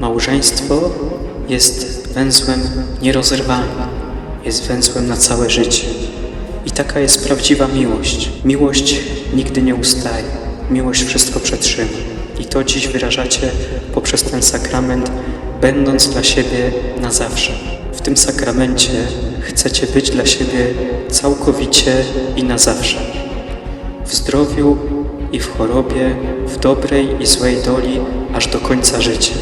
Małżeństwo jest węzłem nierozerwalnym, jest węzłem na całe życie. I taka jest prawdziwa miłość. Miłość nigdy nie ustaje, miłość wszystko przetrzyma. I to dziś wyrażacie poprzez ten sakrament, będąc dla siebie na zawsze. W tym sakramencie chcecie być dla siebie całkowicie i na zawsze. W zdrowiu i w chorobie, w dobrej i złej doli, aż do końca życia.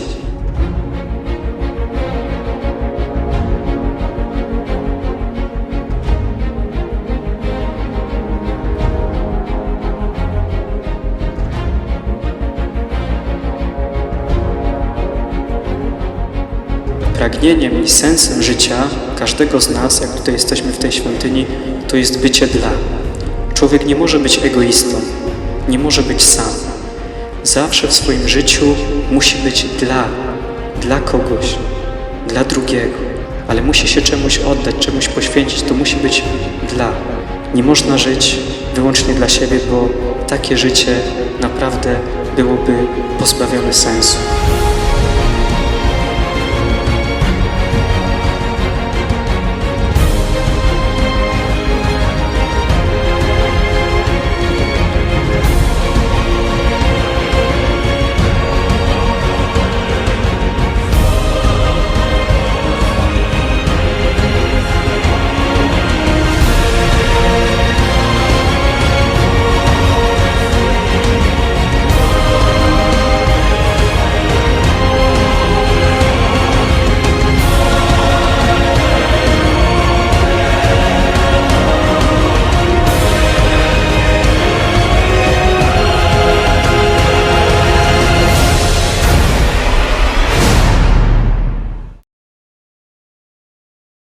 Pragnieniem i sensem życia każdego z nas, jak tutaj jesteśmy w tej świątyni, to jest bycie dla. Człowiek nie może być egoistą, nie może być sam. Zawsze w swoim życiu musi być dla, dla kogoś, dla drugiego, ale musi się czemuś oddać, czemuś poświęcić, to musi być dla. Nie można żyć wyłącznie dla siebie, bo takie życie naprawdę byłoby pozbawione sensu.